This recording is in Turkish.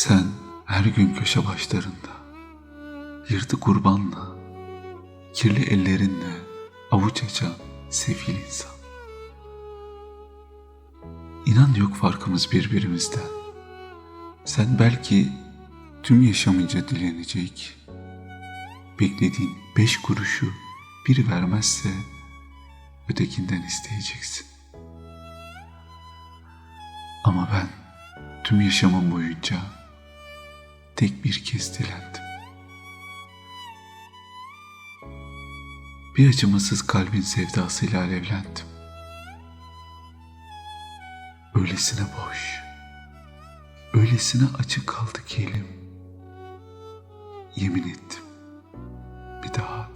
Sen her gün köşe başlarında, yırtık kurbanla, kirli ellerinle avuç açan sefil insan. İnan yok farkımız birbirimizden. Sen belki tüm yaşamınca dilenecek, beklediğin beş kuruşu biri vermezse ötekinden isteyeceksin. Ama ben tüm yaşamım boyunca tek bir kez dilendim. Bir acımasız kalbin sevdasıyla alevlendim. Öylesine boş, öylesine açık kaldı ki elim. Yemin ettim, bir daha